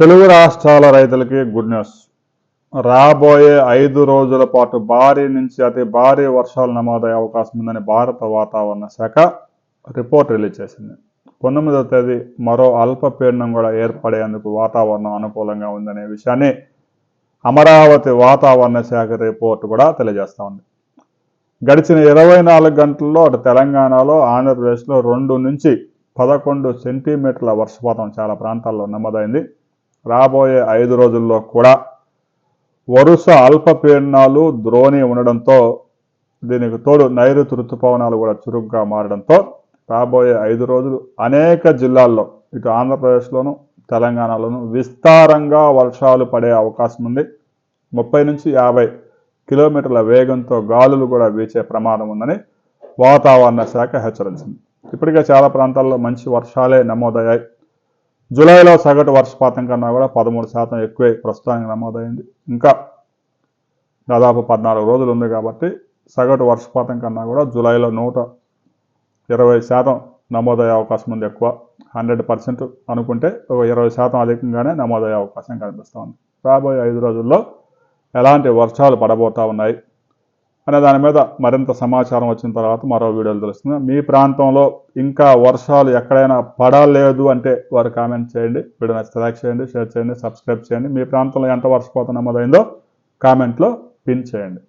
తెలుగు రాష్ట్రాల రైతులకి good news. రాబోయే ఐదు రోజుల పాటు భారీ నుంచి అతి భారీ వర్షాలు నమోదయ్యే అవకాశం ఉందని భారత వాతావరణ శాఖ రిపోర్ట్ రిలీజ్ చేసింది. పంతొమ్మిదవ తేదీ మరో అల్పపీడనం కూడా ఏర్పడేందుకు వాతావరణం అనుకూలంగా ఉందనే విషయాన్ని అమరావతి వాతావరణ శాఖ రిపోర్ట్ కూడా తెలియజేస్తా ఉంది. గడిచిన ఇరవై నాలుగు గంటల్లో అటు తెలంగాణలో ఆంధ్రప్రదేశ్లో రెండు నుంచి పదకొండు సెంటీమీటర్ల వర్షపాతం చాలా ప్రాంతాల్లో నమోదైంది. రాబోయే ఐదు రోజుల్లో కూడా వరుస అల్పపీడనాలు ద్రోణి ఉండడంతో దీనికి తోడు నైరుతి ఋతుపవనాలు కూడా చురుగ్గా మారడంతో రాబోయే ఐదు రోజులు అనేక జిల్లాల్లో ఇటు ఆంధ్రప్రదేశ్లోను తెలంగాణలోను విస్తారంగా వర్షాలు పడే అవకాశం ఉంది. ముప్పై నుంచి యాభై కిలోమీటర్ల వేగంతో గాలులు కూడా వీచే ప్రమాదం ఉందని వాతావరణ శాఖ హెచ్చరించింది. ఇప్పటికే చాలా ప్రాంతాల్లో మంచి వర్షాలే నమోదయ్యాయి. జూలైలో సగటు వర్షపాతం కన్నా కూడా పదమూడు శాతం ఎక్కువే ప్రస్తుతానికి నమోదైంది. ఇంకా దాదాపు పద్నాలుగు రోజులు ఉంది కాబట్టి సగటు వర్షపాతం కన్నా కూడా జూలైలో నూట ఇరవై శాతం నమోదయ్యే అవకాశం ఉంది ఎక్కువ. హండ్రెడ్ పర్సెంట్ అనుకుంటే ఒక ఇరవై శాతం అధికంగానే నమోదయ్యే అవకాశం కనిపిస్తూ ఉంది రాబోయే ఐదు రోజుల్లో ఎలాంటి వర్షాలు పడబోతా ఉన్నాయి? అనే దాని మీద మరింత సమాచారం వచ్చిన తర్వాత మరో వీడియోలు తెలుస్తుంది. మీ ప్రాంతంలో ఇంకా వర్షాలు ఎక్కడైనా పడలేదు అంటే వారు కామెంట్ చేయండి. వీడియో నచ్చితే లైక్ చేయండి షేర్ చేయండి సబ్స్క్రైబ్ చేయండి. మీ ప్రాంతంలో ఎంత వర్షపాతం నమోదైందో కామెంట్లో పిన్ చేయండి.